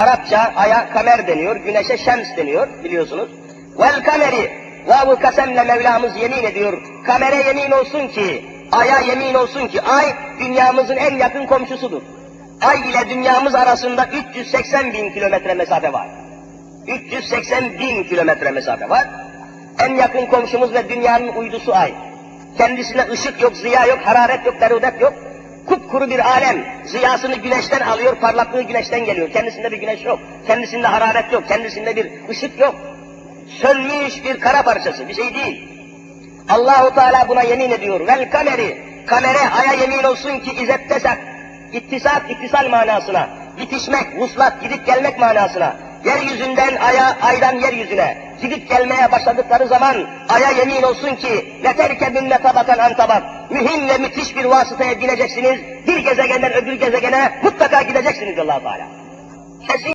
Arapça aya kamer deniyor, güneşe şems deniyor biliyorsunuz. Vel kameri, vavu kasemle Mevlamız yemin ediyor. Kamere yemin olsun ki, aya yemin olsun ki, ay dünyamızın en yakın komşusudur. Ay ile dünyamız arasında 380 bin kilometre mesafe var. 380 bin kilometre mesafe var. En yakın komşumuz ve dünyanın uydusu ay. Kendisine ışık yok, ziya yok, hararet yok, derudet yok. Kupkuru bir alem, ziyasını güneşten alıyor, parlaklığı güneşten geliyor. Kendisinde bir güneş yok, kendisinde hararet yok, kendisinde bir ışık yok. Sönmüş bir kara parçası, bir şey değil. Allahu Teala buna yemin ediyor. Vel kameri, kamere aya yemin olsun ki izettesak, ittisat, ittisal manasına, bitişmek, vuslat, gidip gelmek manasına, yeryüzünden aya, aydan yeryüzüne, gidip gelmeye başladıkları zaman aya yemin olsun ki leterkebünne tabakan an tabak, mühim ve müthiş bir vasıtaya bineceksiniz, bir gezegenden öbür gezegene mutlaka gideceksiniz Allah Teala. Kesin